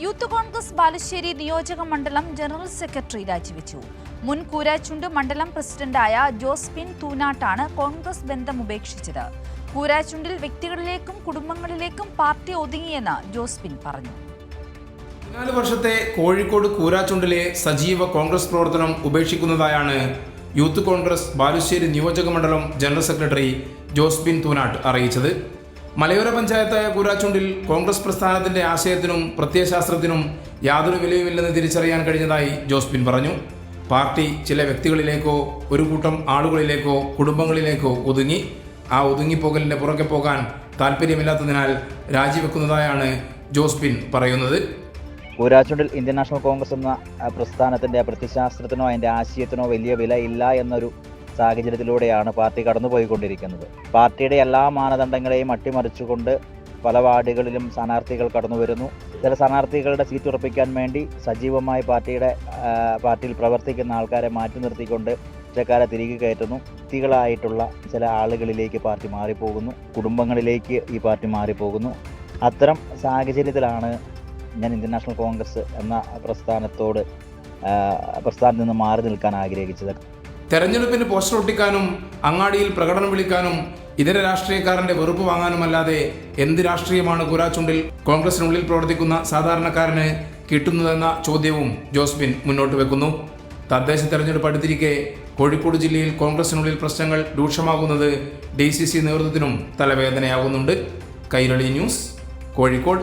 Youth Congress Balussery നിയോജക മണ്ഡലം general secretary രാജിവെച്ചു. മുൻ കൂരാച്ചുണ്ട് മണ്ഡലം പ്രസിഡന്റായ ജോസ്പിൻ തൂനാട്ടാണ് കോൺഗ്രസ് ബന്ധം ഉപേക്ഷിച്ചത്. കൂരാച്ചുണ്ടിൽ വ്യക്തികളിലേക്കും കുടുംബങ്ങളിലേക്കും പാർട്ടി ഒതുങ്ങിയെന്ന് ജോസ്പിൻ പറഞ്ഞു. പതിനാല് വർഷത്തെ കോഴിക്കോട് കൂരാച്ചുണ്ടിലെ സജീവ കോൺഗ്രസ് പ്രവർത്തനം ഉപേക്ഷിക്കുന്നതായാണ് യൂത്ത് കോൺഗ്രസ് ബാലുശ്ശേരി നിയോജക മണ്ഡലം ജനറൽ സെക്രട്ടറി ജോസ്ബിൻ തൂനാട്ട് അറിയിച്ചത്. മലയോര പഞ്ചായത്തായ കൂരാച്ചുണ്ടിൽ കോൺഗ്രസ് പ്രസ്ഥാനത്തിന്റെ ആശയത്തിനും പ്രത്യയശാസ്ത്രത്തിനും യാതൊരു വിലയുമില്ലെന്ന് തിരിച്ചറിയാൻ കഴിഞ്ഞതായി ജോസ്ബിൻ പറഞ്ഞു. പാർട്ടി ചില വ്യക്തികളിലേക്കോ ഒരു കൂട്ടം ആളുകളിലേക്കോ കുടുംബങ്ങളിലേക്കോ ഒതുങ്ങി. ആ ഒതുങ്ങിപ്പോകലിന്റെ പുറകെ പോകാൻ താല്പര്യമില്ലാത്തതിനാൽ രാജിവെക്കുന്നതായാണ് ജോസ്ബിൻ പറയുന്നത്. കൂരാച്ചുണ്ടിൽ ഇന്ത്യൻ നാഷണൽ കോൺഗ്രസ് എന്ന പ്രസ്ഥാനത്തിന്റെ പ്രത്യശാസ്ത്രത്തിനോ അതിന്റെ ആശയത്തിനോ വലിയ വില ഇല്ല എന്നൊരു സാഹചര്യത്തിലൂടെയാണ് പാർട്ടി കടന്നുപോയിക്കൊണ്ടിരിക്കുന്നത്. പാർട്ടിയുടെ എല്ലാ മാനദണ്ഡങ്ങളെയും അട്ടിമറിച്ചുകൊണ്ട് പല വാർഡുകളിലും സ്ഥാനാർത്ഥികൾ കടന്നു വരുന്നു ചില സ്ഥാനാർത്ഥികളുടെ സീറ്റ് ഉറപ്പിക്കാൻ വേണ്ടി സജീവമായി പാർട്ടിയുടെ പാർട്ടിയിൽ പ്രവർത്തിക്കുന്ന ആൾക്കാരെ മാറ്റി നിർത്തിക്കൊണ്ട് കുറ്റക്കാരെ തിരികെ കയറ്റുന്നു. വ്യക്തികളായിട്ടുള്ള ചില ആളുകളിലേക്ക് പാർട്ടി മാറിപ്പോകുന്നു. കുടുംബങ്ങളിലേക്ക് ഈ പാർട്ടി മാറിപ്പോകുന്നു. അത്തരം സാഹചര്യത്തിലാണ് ഞാൻ ഇന്ത്യൻ നാഷണൽ കോൺഗ്രസ് എന്ന പ്രസ്ഥാനത്തോട് പ്രസ്ഥാനത്ത് നിന്ന് മാറി നിൽക്കാൻ ആഗ്രഹിച്ചത്. തെരഞ്ഞെടുപ്പിന് പോസ്റ്റർ ഒട്ടിക്കാനും അങ്ങാടിയിൽ പ്രകടനം വിളിക്കാനും ഇതര രാഷ്ട്രീയക്കാരന്റെ വെറുപ്പ് വാങ്ങാനുമല്ലാതെ എന്ത് രാഷ്ട്രീയമാണ് കുരാച്ചുണ്ടിൽ കോൺഗ്രസിനുള്ളിൽ പ്രവർത്തിക്കുന്ന സാധാരണക്കാരന് കിട്ടുന്നതെന്ന ചോദ്യവും ജോസ്ബിൻ മുന്നോട്ട് വെക്കുന്നു. തദ്ദേശ തെരഞ്ഞെടുപ്പ് അടുത്തിരിക്കെ കോഴിക്കോട് ജില്ലയിൽ കോൺഗ്രസിനുള്ളിൽ പ്രശ്നങ്ങൾ രൂക്ഷമാകുന്നത് ഡി സി സി നേതൃത്വത്തിനും തലവേദനയാകുന്നുണ്ട്. കൈരളി ന്യൂസ് കോഴിക്കോട്.